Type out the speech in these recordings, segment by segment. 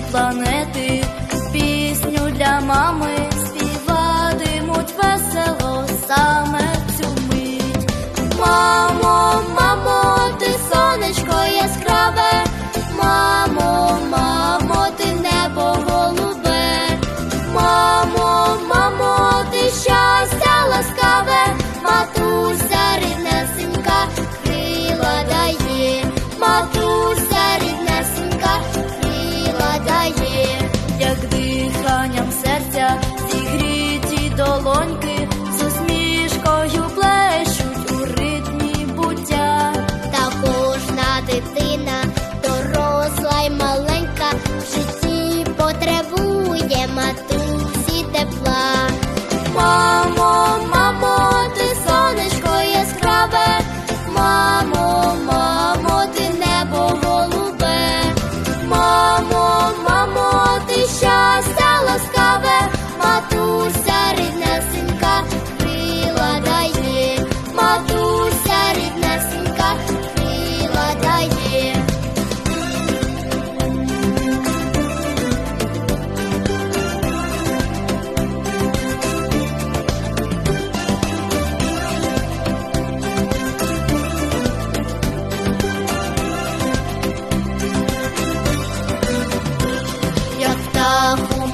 планети.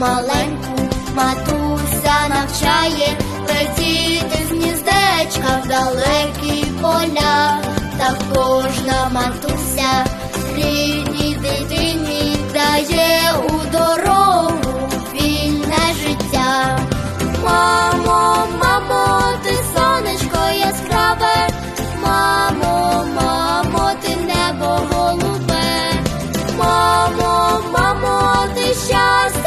маленьку, матуся навчає летіти з гніздечка в далекі поля, та кожна матуся рідній дитині дає у дорогу вільне життя. Мамо, мамо, ти сонечко яскраве, мамо, мамо, ти небо голубе, мамо, мамо, ти щастя.